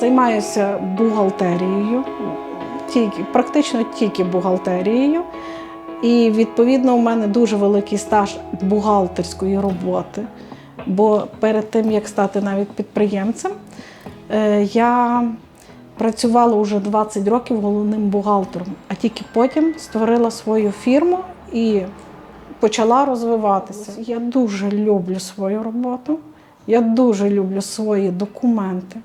Займаюся бухгалтерією, тільки, практично тільки бухгалтерією. І відповідно у мене дуже великий стаж бухгалтерської роботи. Бо перед тим, як стати навіть підприємцем, е, я працювала вже 20 років головним бухгалтером, а тільки потім створила свою фірму і почала розвиватися. Я дуже люблю свою роботу, я дуже люблю свої документи.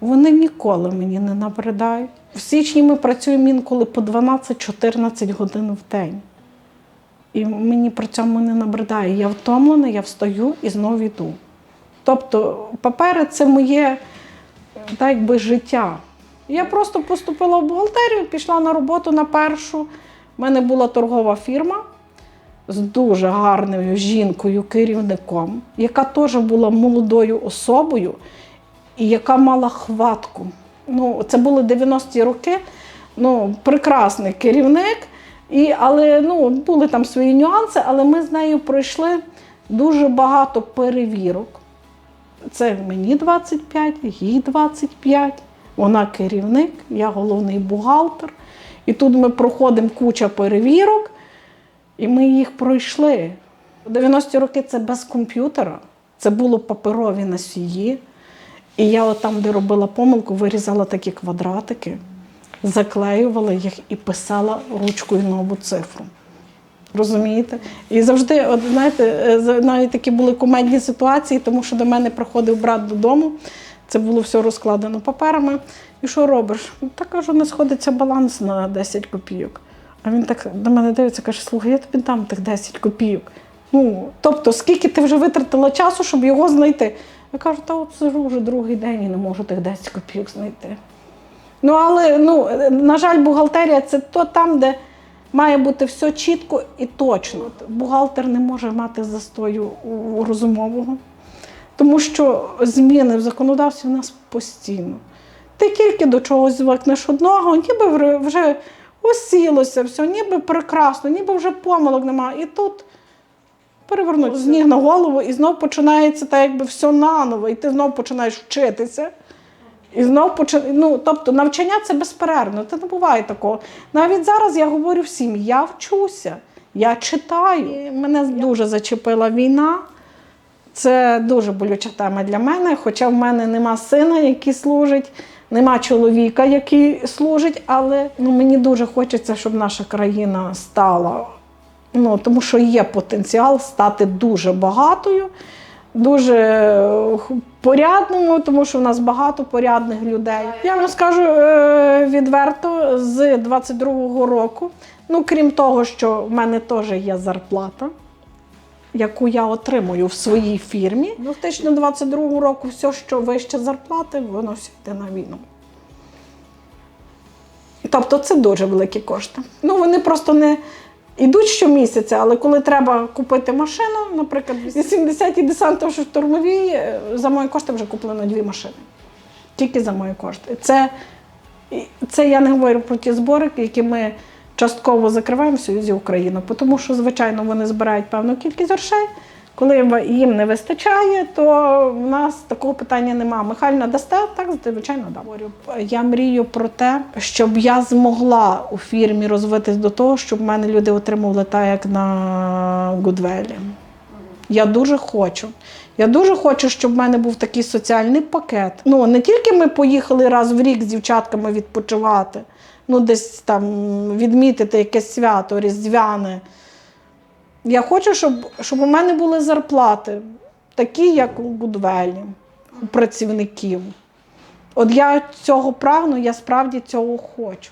Вони ніколи мені не набридають. В січні ми працюємо інколи по 12-14 годин в день. І мені при цьому не набридає. Я втомлена, я встаю і знову йду. Тобто, папери це моє так якби, життя. Я просто поступила в бухгалтерію, пішла на роботу на першу. У мене була торгова фірма з дуже гарною жінкою, керівником, яка теж була молодою особою і яка мала хватку. Ну, це були 90-ті роки. Ну, прекрасний керівник. І, але ну, були там свої нюанси, але ми з нею пройшли дуже багато перевірок. Це мені 25, їй 25. Вона керівник, я головний бухгалтер. І тут ми проходимо куча перевірок, і ми їх пройшли. У 90-ті роки це без комп'ютера, це було паперові носії. І я от там, де робила помилку, вирізала такі квадратики, заклеювала їх і писала ручкою нову цифру. Розумієте? І завжди, от знаєте, е, навіть такі були кумедні ситуації, тому що до мене приходив брат додому, це було все розкладено паперами. І що робиш? Та кажу, не сходиться баланс на 10 копійок. А він так до мене дивиться, каже: слухай, я тобі дам тих 10 копійок. Ну, тобто, скільки ти вже витратила часу, щоб його знайти? Я кажу, та от сижу вже другий день і не можу тих 10 копійок знайти. Ну, але ну, на жаль, бухгалтерія це то там, де має бути все чітко і точно. Бухгалтер не може мати застою розумового, тому що зміни в законодавстві в нас постійно. Ти тільки до чогось звикнеш одного, ніби вже осілося все, ніби прекрасно, ніби вже помилок немає. І тут перевернуть з ніг на голову, і знов починається так, якби все наново, і ти знов починаєш вчитися. І знов почи... ну, тобто навчання це безперервно, це не буває такого. Навіть зараз я говорю всім, я вчуся, я читаю. І мене дуже зачепила війна. Це дуже болюча тема для мене, хоча в мене нема сина, який служить, нема чоловіка, який служить, але ну, мені дуже хочеться, щоб наша країна стала. Ну, тому що є потенціал стати дуже багатою, дуже е, порядному, тому що в нас багато порядних людей. Я вам скажу е, відверто, з 22-го року, ну крім того, що в мене теж є зарплата, яку я отримую в своїй фірмі. 2022 року все, що вище зарплати, воно все йде на війну. Тобто це дуже великі кошти. Ну, вони просто не йдуть щомісяця, але коли треба купити машину, наприклад, 80-ті десанту штурмові, е, за мої кошти вже куплено дві машини. Тільки за мої кошти. Це, це я не говорю про ті збори, які ми частково закриваємо в Союзі Україну, тому що, звичайно, вони збирають певну кількість грошей. Коли їм не вистачає, то в нас такого питання немає. Михайль надасте, так, звичайно, да. Говорю. Я мрію про те, щоб я змогла у фірмі розвитись до того, щоб в мене люди отримували так, як на Гудвелі. Я дуже хочу. Я дуже хочу, щоб в мене був такий соціальний пакет. Ну, не тільки ми поїхали раз в рік з дівчатками відпочивати, ну, десь там відмітити якесь свято, різдвяне. Я хочу, щоб, щоб у мене були зарплати, такі, як у Гудвелі, у працівників. От я цього прагну, я справді цього хочу.